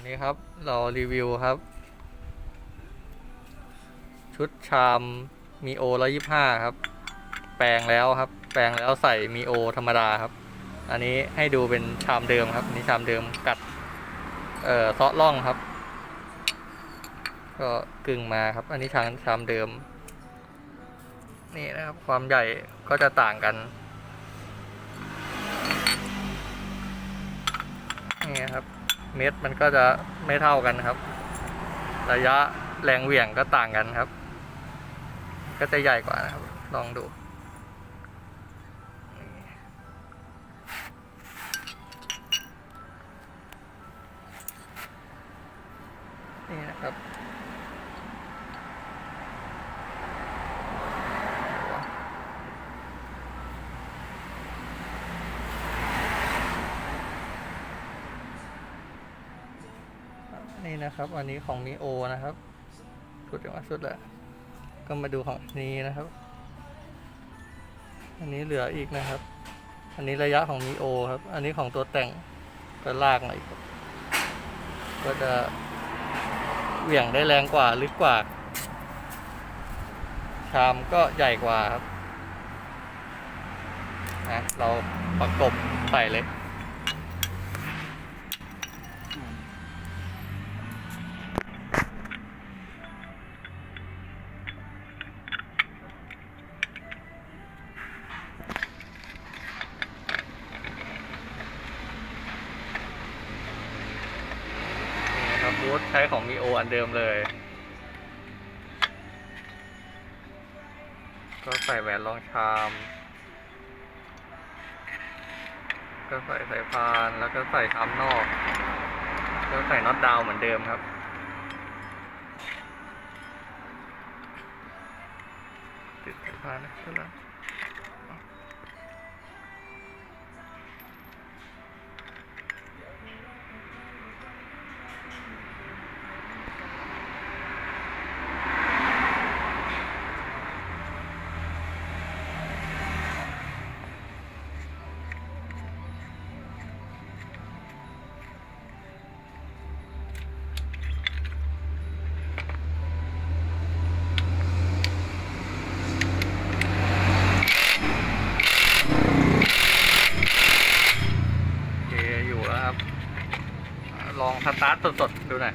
อันนี้ครับ เรารีวิวครับ ชุดชามมีโอร้อยี่ห้าครับ แปลงแล้วครับ แปลงแล้วใส่มีโอธรรมดาครับ อันนี้ให้ดูเป็นชามเดิมครับนนี้ชามเดิมกัด เอ่อซาะล่องครับ ก็กึ่งมาครับ อันนี้ชามชามเดิม นี่นะครับ ความใหญ่ก็จะต่างกันนี่ครับ เม็ดมันก็จะไม่เท่ากันครับ ระยะแรงเหวี่ยงก็ต่างกันครับ ก็จะใหญ่กว่านะครับ ลองดูนี่นะครับ นี่นะครับ อันนี้ของมีโอนะครับ สุดยอดสุดแล้วก็มาดูของนี้นะครับ อันนี้เหลืออีกนะครับ อันนี้ระยะของมีโอครับ อันนี้ของตัวแต่งก็ลากหน่อยก็จะเหวี่ยงได้แรงกว่าลึกกว่า ชามก็ใหญ่กว่าครับนะเราประกบใส่เลย บบูธใช้ของมีโออันเดิมเลย ก็ใส่แหวนรองชาม ก็ใส่สายพานแล้วก็ใส่ชามนอก ก็ใส่น็อตดาวน์เหมือนเดิมครับติดสายพานนะใช่ไหมโอเคอยู่แล้วครับ ลองสตาร์ทสดๆดูหน่อย